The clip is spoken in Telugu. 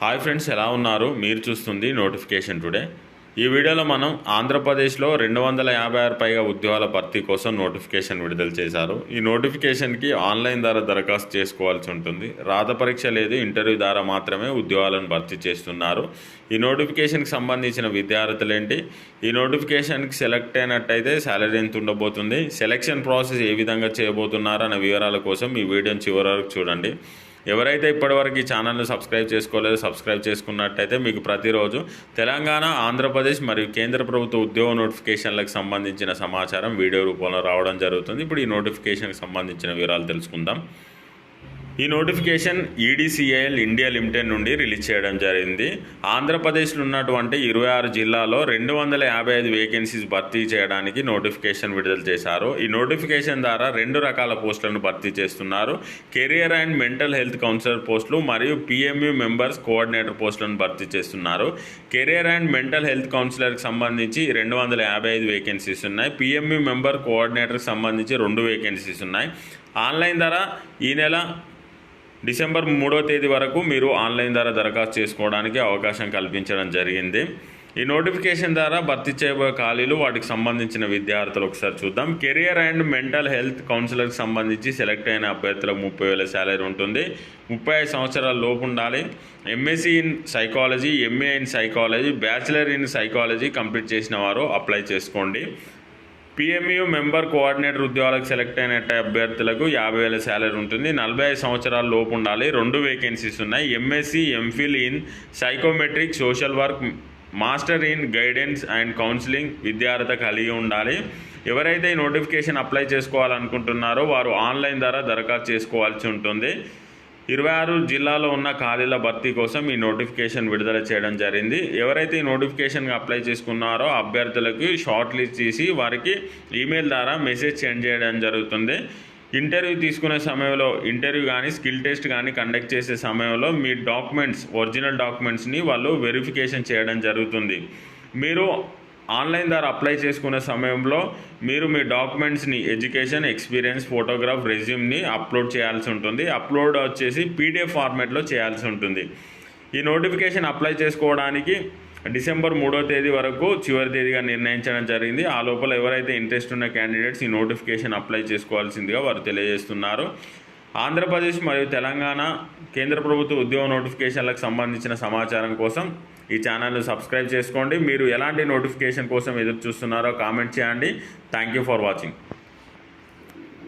హాయ్ ఫ్రెండ్స్ ఎలా ఉన్నారు? మీరు చూస్తుంది నోటిఫికేషన్ టుడే. ఈ వీడియోలో మనం ఆంధ్రప్రదేశ్లో రెండు వందల యాభై ఆరు పైగా ఉద్యోగాల భర్తీ కోసం నోటిఫికేషన్ విడుదల చేశారు. ఈ నోటిఫికేషన్కి ఆన్లైన్ ద్వారా దరఖాస్తు చేసుకోవాల్సి ఉంటుంది. రాత పరీక్ష లేదు ఇంటర్వ్యూ ద్వారా మాత్రమే ఉద్యోగాలను భర్తీ చేస్తున్నారు. ఈ నోటిఫికేషన్కి సంబంధించిన విద్యార్థులు ఏంటి ఈ నోటిఫికేషన్కి సెలెక్ట్ అయినట్టయితే శాలరీ ఎంత ఉండబోతుంది? సెలెక్షన్ ప్రాసెస్ ఏ విధంగా చేయబోతున్నారు? అనే వివరాల కోసం ఈ వీడియోని చివరి వరకు చూడండి. ఎవరైతే ఇప్పటివరకు ఈ ఛానల్ను సబ్స్క్రైబ్ చేసుకోలేదో సబ్స్క్రైబ్ చేసుకున్నట్టయితే మీకు ప్రతిరోజు తెలంగాణ ఆంధ్రప్రదేశ్ మరియు కేంద్ర ప్రభుత్వ ఉద్యోగ నోటిఫికేషన్లకు సంబంధించిన సమాచారం వీడియో రూపంలో రావడం జరుగుతుంది. ఇప్పుడు ఈ నోటిఫికేషన్కి సంబంధించిన వివరాలు తెలుసుకుందాం. ఈ నోటిఫికేషన్ ఈడీసీఐఎల్ ఇండియా లిమిటెడ్ నుండి రిలీజ్ చేయడం జరిగింది. ఆంధ్రప్రదేశ్లో ఉన్నటువంటి ఇరవై ఆరు జిల్లాలో రెండు వందల యాభై ఐదు వేకెన్సీస్ భర్తీ చేయడానికి నోటిఫికేషన్ విడుదల చేశారు. ఈ నోటిఫికేషన్ ద్వారా రెండు రకాల పోస్టులను భర్తీ చేస్తున్నారు. Career and mental health counsellor పోస్టులు మరియు పిఎంయు మెంబర్స్ కోఆర్డినేటర్ పోస్టులను భర్తీ చేస్తున్నారు. కెరియర్ అండ్ మెంటల్ హెల్త్ కౌన్సిలర్కి సంబంధించి రెండు వందల యాభై ఐదు వేకెన్సీస్ ఉన్నాయి. పిఎంయు మెంబర్ కోఆర్డినేటర్కి సంబంధించి రెండు వేకెన్సీస్ ఉన్నాయి. ఆన్లైన్ ద్వారా ఈ నెల డిసెంబర్ మూడో తేదీ వరకు మీరు ఆన్లైన్ ద్వారా దరఖాస్తు చేసుకోవడానికి అవకాశం కల్పించడం జరిగింది. ఈ నోటిఫికేషన్ ద్వారా భర్తీ చేయబోయే ఖాళీలు వాటికి సంబంధించిన విద్యార్థులు ఒకసారి చూద్దాం. కెరియర్ అండ్ మెంటల్ హెల్త్ కౌన్సిలర్కి సంబంధించి సెలెక్ట్ అయిన అభ్యర్థులకు ముప్పై వేల శాలరీ ఉంటుంది. ముప్పై ఐదు సంవత్సరాల లోపు ఉండాలి. MSc in psychology MA in psychology bachelor in psychology complete చేసిన వారు అప్లై చేసుకోండి. పిఎంయు మెంబర్ కోఆర్డినేటర్ ఉద్యోగాలకు సెలెక్ట్ అయిన అభ్యర్థులకు యాభై వేల శాలరీ ఉంటుంది. నలభై ఐదు సంవత్సరాల లోపు ఉండాలి. రెండు వేకెన్సీస్ ఉన్నాయి. MSc MPhil in psychometric social work master in guidance and counselling విద్యార్థి కలిగి ఉండాలి. ఎవరైతే ఈ నోటిఫికేషన్ అప్లై చేసుకోవాలనుకుంటున్నారో వారు ఆన్లైన్ ద్వారా దరఖాస్తు చేసుకోవాల్సి ఉంటుంది. ఇరవై ఆరు జిల్లాలో ఉన్న ఖాళీల భర్తీ కోసం ఈ నోటిఫికేషన్ విడుదల చేయడం జరిగింది. ఎవరైతే ఈ నోటిఫికేషన్కి అప్లై చేసుకున్నారో అభ్యర్థులకి షార్ట్ లిస్ట్ చేసి వారికి ఈమెయిల్ ద్వారా మెసేజ్ సెండ్ చేయడం జరుగుతుంది. ఇంటర్వ్యూ తీసుకునే సమయంలో ఇంటర్వ్యూ కానీ స్కిల్ టెస్ట్ కానీ కండక్ట్ చేసే సమయంలో మీ డాక్యుమెంట్స్ ఒరిజినల్ డాక్యుమెంట్స్ని వాళ్ళు వెరిఫికేషన్ చేయడం జరుగుతుంది. మీరు ఆన్లైన్ ద్వారా అప్లై చేసుకునే సమయంలో మీరు మీ డాక్యుమెంట్స్ని ఎడ్యుకేషన్ ఎక్స్పీరియన్స్ ఫోటోగ్రాఫ్ రెజ్యూమ్ని అప్లోడ్ చేయాల్సి ఉంటుంది. అప్లోడ్ వచ్చేసి పీడిఎఫ్ ఫార్మాట్లో చేయాల్సి ఉంటుంది. ఈ నోటిఫికేషన్ అప్లై చేసుకోవడానికి డిసెంబర్ మూడో తేదీ వరకు చివరి తేదీగా నిర్ణయించడం జరిగింది. ఆ లోపల ఎవరైతే ఇంట్రెస్ట్ ఉన్న క్యాండిడేట్స్ ఈ నోటిఫికేషన్ అప్లై చేసుకోవాల్సిందిగా వారు తెలియజేస్తున్నారు. ఆంధ్రప్రదేశ్ మరియు తెలంగాణ కేంద్ర ప్రభుత్వ ఉద్యోగ నోటిఫికేషన్లకు సంబంధించిన సమాచారం కోసం ఈ ఛానల్ను సబ్స్క్రైబ్ చేసుకోండి. మీరు ఎలాంటి నోటిఫికేషన్ కోసం ఎదురు చూస్తున్నారో కామెంట్ చేయండి. Thank you for watching